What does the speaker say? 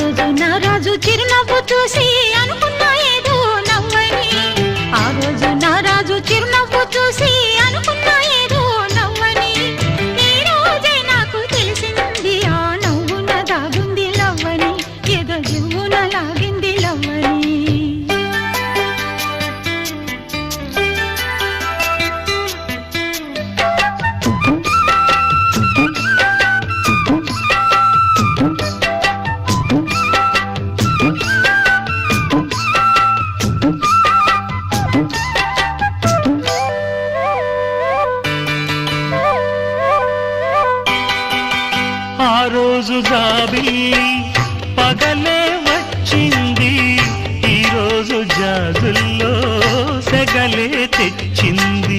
రోజు నా రాజు చిరునవ్వు చూసి అనుకున్నా ఏదో నవ్వని. ఆ రోజు నా రాజు చిరునవ్వు చూసి అనుకున్నా ఏదో నవ్వని. ఈ రోజే నాకు తెలిసింది ఆ నవ్వున దాగుంది లవ్వని. ఏదో జివ్వున లాగింది లవ్వని. ఆ రోజు జాబిల్లి పగలే వచ్చింది ఈరోజు జాజుల్లో సెగలే తెచ్చింది.